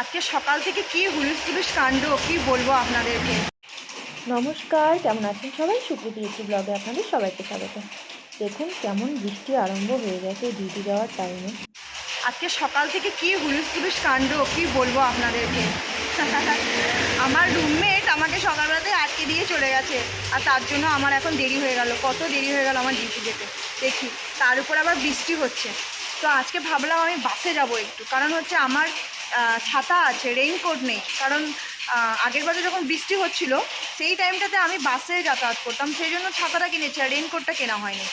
আজকে সকাল থেকে কি হুলুস তুলুস কাণ্ড কি বলব আপনাদেরকে? নমস্কার কেমন আছেন সবাই? সুপ্রীতি ইউটিউব ব্লগে আপনাদের সবাইকে স্বাগত। দেখুন কেমন বৃষ্টি আরম্ভ হয়ে গেছে ডিউটি যাওয়ার টাইমে আজকে সকাল থেকে কি হুলুস তুলুস কাণ্ড কি বলব আপনাদেরকে? আমার রুমমেট আমাকে সকালবেলাতে আটকে দিয়ে চলে গেছে আর তার জন্য আমার এখন দেরি হয়ে গেল। কত দেরি হয়ে গেল আমার ডিউটি যেতে। দেখি তার উপর আবার বৃষ্টি হচ্ছে। তো আজকে ভাবলাম আমি বাসে যাব একটু কারণ হচ্ছে আমার ছাতা আছে রেইনকোট নেই। কারণ আগের বারে যখন বৃষ্টি হচ্ছিল, সেই টাইমটাতে আমি বাসে যাতায়াত করতাম। সেই জন্য ছাতাটা কিনেছি, আর রেইনকোটটা কেনা হয়নি।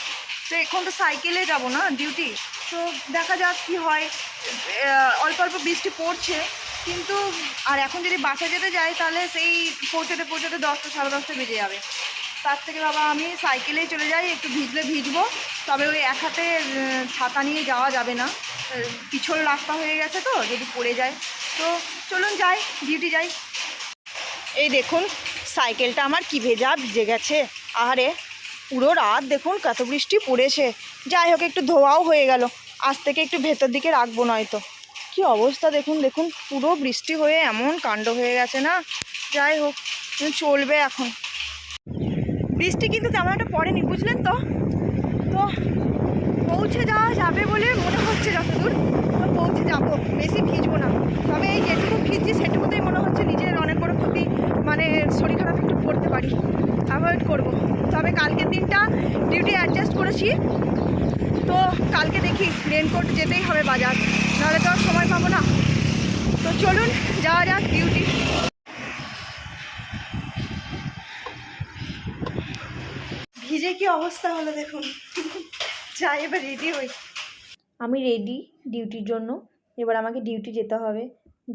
তো এখন তো সাইকেলে যাব না ডিউটি তো দেখা যাক কি হয়। অল্প অল্প বৃষ্টি পড়ছে, কিন্তু আর এখন যদি বাসে যেতে যাই, তাহলে সেই পৌঁছাতে পৌঁছাতে দশটা, সাড়ে দশটা বেজে যাবে। তার থেকে বাবা, আমি সাইকেলেই চলে যাই, একটু ভিজলে ভিজবো। তবে ওই এক হাতে ছাতা নিয়ে যাওয়া যাবে না। পিছল রাস্তা হয়ে গেছে তো, যদি পড়ে যায়। তো চলুন যাই ডিউটি যাই। এই দেখুন সাইকেলটা আমার কি ভেজা ভিজে গেছে। আরে পুরো রাত দেখুন কত বৃষ্টি পড়েছে। যাই হোক, একটু ধোয়াও হয়ে গেল। আজ থেকে একটু ভেতর দিকে রাখব নয়তো। কি অবস্থা দেখুন দেখুন, পুরো বৃষ্টি হয়ে এমন কাণ্ড হয়ে গেছে না? যাই হোক, চলবে এখন। বৃষ্টি কিন্তু তেমন একটা পড়েনি, বুঝলেন তো? তো পৌঁছে যাওয়া যাবে বলে মনে হচ্ছে যতদূর তো পৌঁছে যাব বেশি ভিজবো না তবে এই যেটুকু ভিজছি সেটুকুতেই মনে হচ্ছে নিজের অনেক বড় ক্ষতি মানে শরীর খারাপ একটু করতে পারি অ্যাভয়েড করব তবে কালকের দিনটা ডিউটি অ্যাডজাস্ট করেছি। তো কালকে দেখি রেনকোট যেতেই হবে বাজার, নাহলে তো আর সময় পাবো না। তো চলুন, যাওয়া যাক ডিউটি ভিজে কি অবস্থা হলো দেখুন। যাই, এবার রেডি হই। আমি রেডি ডিউটির জন্য। এবার আমাকে ডিউটি যেতে হবে।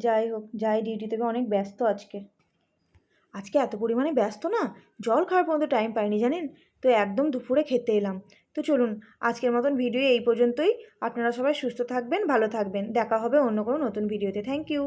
যাই হোক, যাই ডিউটি থেকে অনেক ব্যস্ত আজকে। আজকে এত পরিমাণে ব্যস্ত না? জল খাওয়ার পর্যন্ত টাইম পাইনি, জানেন? তো একদম দুপুরে খেতে এলাম। তো চলুন, আজকের মতন ভিডিও এই পর্যন্তই। আপনারা সবাই সুস্থ থাকবেন, ভালো থাকবেন। দেখা হবে অন্য কোনো নতুন ভিডিওতে থ্যাংক ইউ